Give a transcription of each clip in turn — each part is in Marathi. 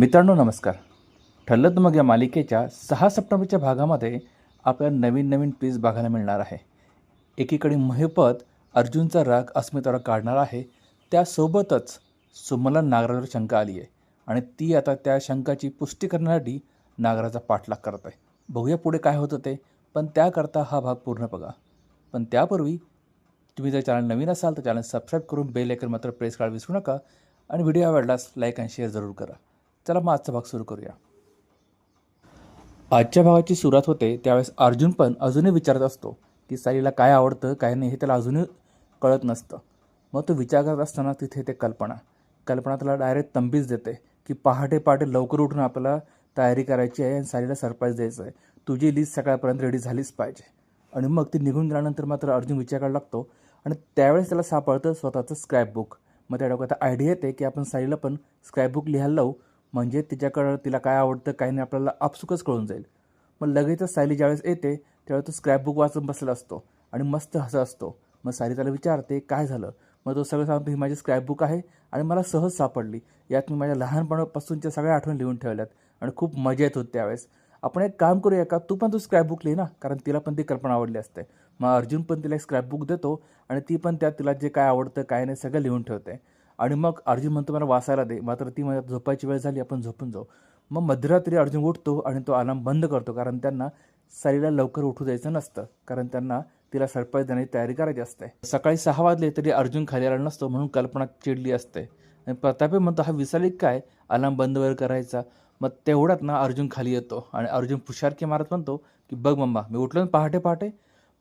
मित्रांनो नमस्कार. ठरलं तर मग या मालिकेच्या सहा सप्टेंबरच्या भागामध्ये आपल्याला नवीन नवीन ट्विस्ट बघायला मिळणार आहे. एकीकडे महिपत अर्जुनचा राग अस्मितावर काढणार आहे. त्यासोबतच सुमला नागरावर शंका आली आहे आणि ती आता त्या शंकाची पुष्टी करण्यासाठी नागराचा पाठलाग करत आहे. बघूया पुढे काय होतं ते पण त्याकरता हा भाग पूर्ण बघा. पण त्यापूर्वी तुम्ही जर चॅनल नवीन असाल तर चॅनल सबस्क्राईब करून बेल आयकन मात्र प्रेस करायला विसरू नका आणि व्हिडिओ आवडलास लाईक आणि शेअर जरूर करा. चला मग आजचा भाग सुरू करूया. आजच्या भागाची सुरुवात होते त्यावेळेस अर्जुन पण अजूनही विचारत असतो की सालीला काय आवडतं काय नाही हे त्याला अजूनही कळत नसतं. मग तो विचार करत असताना तिथे ते कल्पना. कल्पना त्याला डायरेक्ट तंबीच देते की पहाटे पहाटे लवकर उठून आपल्याला तयारी करायची आहे आणि सालीला सरप्राईज द्यायचं आहे. तुझी लिस्ट सकाळपर्यंत रेडी झालीच पाहिजे. आणि मग ती निघून गेल्यानंतर मात्र अर्जुन विचार करायला लागतो आणि त्यावेळेस त्याला सापडतं स्वतःचं स्क्रॅपबुक मग त्या डोक्यात आयडिया येते की आपण साईला पण स्क्रॅपबुक लिहायला लावू. म्हणजे तिच्याकडं तिला काय आवडतं काय नाही आपल्याला आपसुकच कळून जाईल. मग लगेचच सायली ज्यावेळेस येते त्यावेळेस तो स्क्रॅपबुक वाचून बसलेला असतो आणि मस्त हसत असतो. मग सायली त्याला विचारते काय झालं? मग तो सगळं सांगतो ही माझी स्क्रॅपबुक आहे आणि मला सहज सापडली. यात मी माझ्या लहानपणापासूनच्या सगळ्या आठवणी लिहून ठेवल्यात आणि खूप मजा येत होती त्यावेळेस. आपण एक काम करूया का? तू पण तू स्क्रॅपबुक लिही ना कारण तिला पण ती कल्पना आवडली असते. मग अर्जुन पण तिला एक स्क्रॅपबुक देतो आणि ती पण त्यात तिला जे काय आवडतं काय नाही सगळं लिहून ठेवते. आणि मग अर्जुन म्हणतो मला वाचायला दे. मात्र ती म्हणत झोपायची वेळ झाली आपण झोपून जाऊ. मग मध्यरात्री अर्जुन उठतो आणि तो अलार्म बंद करतो कारण त्यांना सारीला लवकर उठू द्यायचं नसतं कारण त्यांना तिला सरप्राईज देण्याची तयारी करायची असते. सकाळी सहा वाजले तरी अर्जुन खाली आला नसतो म्हणून कल्पना चिडली असते. आणि प्रतापे म्हणतो हा विसरली काय? अलार्म बंद वगैरे करायचा. मग तेवढ्यात ना अर्जुन खाली येतो आणि अर्जुन पुशारकी मारत म्हणतो की बघ मम्मा मी उठलो ना पहाटे पहाटे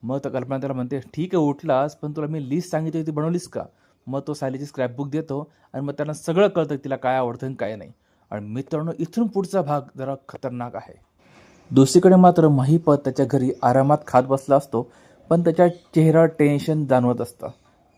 मग तर कल्पना त्याला म्हणते ठीक आहे उठलास पण तुला मी लिस्ट सांगितली होती बनवलीस का? मग तो सायलीची स्क्रॅपबुक देतो आणि मग त्यांना सगळं कळतं की तिला काय आवडतं आणि काय नाही. आणि मित्रांनो इथून पुढचा भाग जरा खतरनाक आहे. दुसरीकडे मात्र महिपत त्याच्या घरी आरामात खात बसला असतो पण त्याच्या चेहरा टेन्शन जाणवत असतं.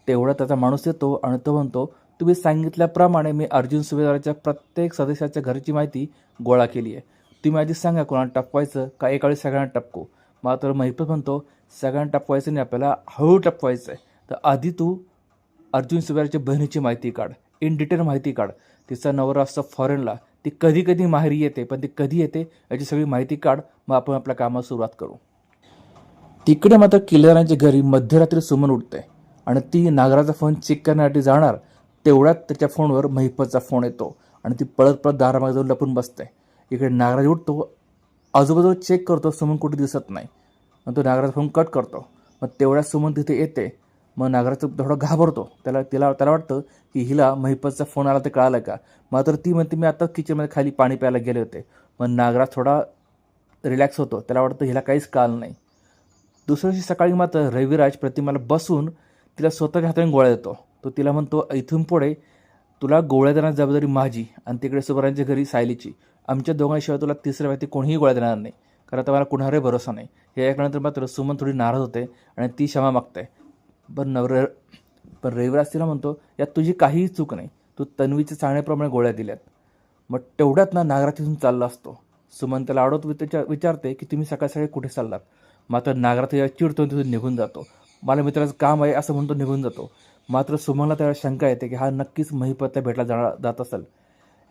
तेवढा त्याचा माणूस येतो आणि तो म्हणतो तुम्ही सांगितल्याप्रमाणे मी अर्जुन सुभेदाराच्या प्रत्येक सदस्याच्या घरची माहिती गोळा केली आहे. तुम्ही आधी सांगा कोणाला टपवायचं का एकावेळी सगळ्यांना टपकू? मात्र महिपत म्हणतो सगळ्यांना टपवायचं नाही आपल्याला हळू टपवायचं आहे तर आधी तू अर्जुन सुबेराच्या बहिणीची माहिती काढ. इन डिटेल माहिती काढ. तिचा नवरा असतो फॉरेनला ती कधी कधी माहेरी येते पण ती कधी येते याची सगळी माहिती काढ. मग आपण आपल्या कामाला सुरुवात करू. तिकडे मात्र किल्लारांच्या घरी मध्यरात्री सुमन उठते आणि ती नागराचा फोन चेक करण्यासाठी जाणार तेवढ्यात त्याच्या फोनवर महिपतचा फोन येतो आणि ती पळत पळत दारामागे जाऊन लपून बसते. इकडे नागराज उठतो आजूबाजूला चेक करतो सुमन कुठे दिसत नाही. मग तो नागराचा फोन कट करतो. मग तेवढ्या सुमन तिथे येते मग नागराचं थोडं घाबरतो. त्याला तिला त्याला वाटतं की हिला महिपतचा फोन आला तर कळालं का? मात्र ती म्हणते मी आता किचनमध्ये खाली पाणी प्यायला गेले होते. मग नागराज थोडा रिलॅक्स होतो. त्याला वाटतं हिला काहीच कळालं नाही. दुसऱ्या दिवशी सकाळी मात्र रविराज प्रतिमाला बसून तिला स्वतःच्या हाताने गोळ्या देतो. तो तिला म्हणतो इथून पुढे तुला गोळ्या देण्याची जबाबदारी माझी आणि तिकडे सुबरांच्या घरी सायलीची. आमच्या दोघांशिवाय तुला तिसऱ्या व्यक्ती कोणीही गोळ्या देणार नाही. कारण आता मला कुणावरही भरोसा नाही. हे ऐकल्यानंतर मात्र सुमन थोडी नाराज होते आणि ती क्षमा मागते. पण नवर पण रविराज तिला म्हणतो यात तुझी काहीही चूक नाही. तू तन्वीच्या सांगण्याप्रमाणे गोळ्या दिल्यात. मग तेवढ्यात ना नागराज तिथून चालला असतो. सुमन त्याला आडवत विचार विचारते की तुम्ही सकाळी सकाळी कुठे चाललात? मात्र नागराज या चिडतो तिथून निघून जातो. मला मित्राचं काम आहे असं म्हणतो निघून जातो. मात्र सुमनला त्याला शंका येते की हा नक्कीच महिपत्या भेटला जाणार जात असेल.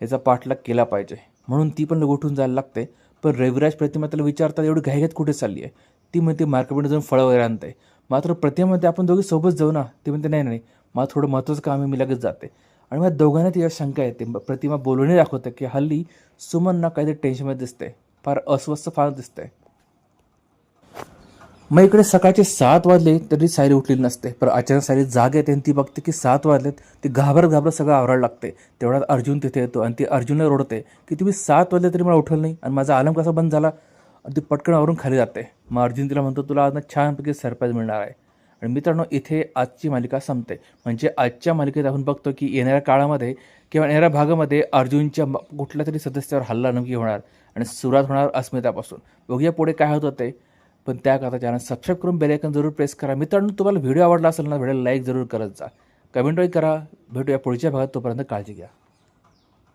याचा पाठलाग केला पाहिजे. म्हणून ती पण उठून जायला लागते. पण रविराज प्रतिमा त्याला विचारतात एवढी घाईघाईत कुठे चालली आहे? ती म्हणते मार्केटमध्ये जाऊन फळं वगैरे आणते. मात्र प्रतिमामध्ये आपण दोघे सोबत जाऊ ना? ते म्हणते नाही नाही मला थोडं महत्त्वाचं काम आहे मी लगेच जाते. आणि मला दोघांना तिच्या शंका येते. प्रतिमा बोलूनही दाखवते की हल्ली सुमनना काहीतरी टेन्शनमध्ये दिसते फार अस्वस्थ फार दिसते मग इकडे सकाळचे सात वाजले तरी सायरी उठलेली नसते. पण अचानक सायरी जाग येते आणि ती बघते की सात वाजलेत. ती घाबरत घाबरत सगळं आवरायला लागते. तेवढ्यात अर्जुन तिथे येतो आणि ती अर्जुनला रोडते की तुम्ही सात वाजले तरी मला उठल नाही आणि माझा आलम कसा बंद झाला? आणि ती पटकन आवरून खाली जाते. मग अर्जुन तिला म्हणतो तुला आज छानपैकी सरप्राईज मिळणार आहे. आणि मित्रांनो इथे आजची मालिका संपते. म्हणजे आजच्या मालिकेत आपण बघतो की येणाऱ्या काळामध्ये किंवा येणाऱ्या भागामध्ये अर्जुनच्या कुठल्या तरी सदस्यावर हल्ला नक्की होणार आणि सुरुवात होणार अस्मितापासून. बघूया पुढे काय होतं ते. पण त्याकरता चॅनल सबस्क्राईब करून बेलायकन जरूर प्रेस करा. मित्रांनो तुम्हाला व्हिडिओ आवडला असेल ना व्हिडिओ लाईक जरूर करत जा. कमेंटही करा. भेटूया पुढच्या भागात. तोपर्यंत काळजी घ्या.